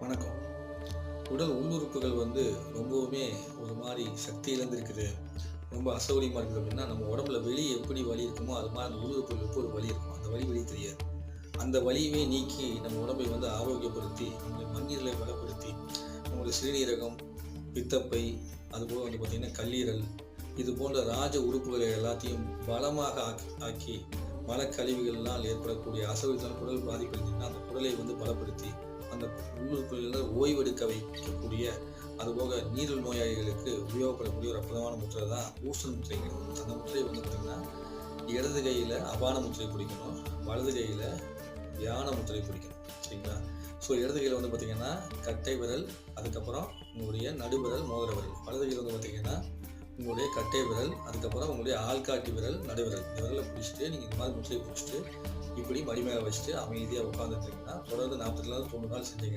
வணக்கம். உடல் உள்ளுறுப்புகள் வந்து ரொம்பவுமே ஒரு மாதிரி சக்தி இழந்திருக்குது. ரொம்ப அசௌகரியமாக இருக்குது அப்படின்னா நம்ம உடம்புல வெளியே எப்படி வலி இருக்குமோ அது மாதிரி அந்த உள்ளுறுப்புகளுக்கு ஒரு வலி இருக்கும் அந்த வலி வெளியே தெரியாது. அந்த வலியவே நீக்கி நம்ம உடம்பை வந்து ஆரோக்கியப்படுத்தி நம்முடைய மண்ணீரலை பலப்படுத்தி நம்முடைய சிறுநீரகம் பித்தப்பை அதுபோல் வந்து பார்த்திங்கன்னா கல்லீரல் இது போன்ற ராஜ உறுப்புகளை எல்லாத்தையும் பலமாக ஆக்கி ஆக்கி மலக்கழிவுகளால் ஏற்படக்கூடிய அசௌகரியத்தால் குடல் பாதிப்பு இருந்ததுன்னா அந்த குடலை வந்து பலப்படுத்தி அந்த உள்ளுறுப்புகளில் ஓய்வெடுக்க வைக்கக்கூடிய அதுபோக நீரில் நோயாளிகளுக்கு உபயோகப்படக்கூடிய ஒரு அற்புதமான முத்திரை தான் ஊசல் முத்திரைங்கிறது அந்த முத்திரை வந்து பார்த்திங்கன்னா இடது கையில் அபான முத்திரை பிடிக்கணும் வலது கையில் தியான முத்திரை பிடிக்கணும். சரிங்களா? ஸோ இடது கையில் வந்து பார்த்திங்கன்னா கட்டை விரல் அதுக்கப்புறம் உங்களுடைய நடுவிரல் மோதிர விரல். வலது கையில் வந்து பார்த்திங்கன்னா உங்களுடைய கட்டை விரல் அதுக்கப்புறம் உங்களுடைய ஆள்காட்டி விரல் நடுவிரல் இந்த விரலை பிடிச்சிட்டு நீங்கள் இந்த மாதிரி முத்திரையை பிடிச்சிட்டு இப்படி மடி வச்சுட்டு அமைதியாக உட்காந்துருந்தீங்கன்னா தொடர்ந்து நாற்பதுலேருந்து தொண்ணூறு நாள் செஞ்சீங்க.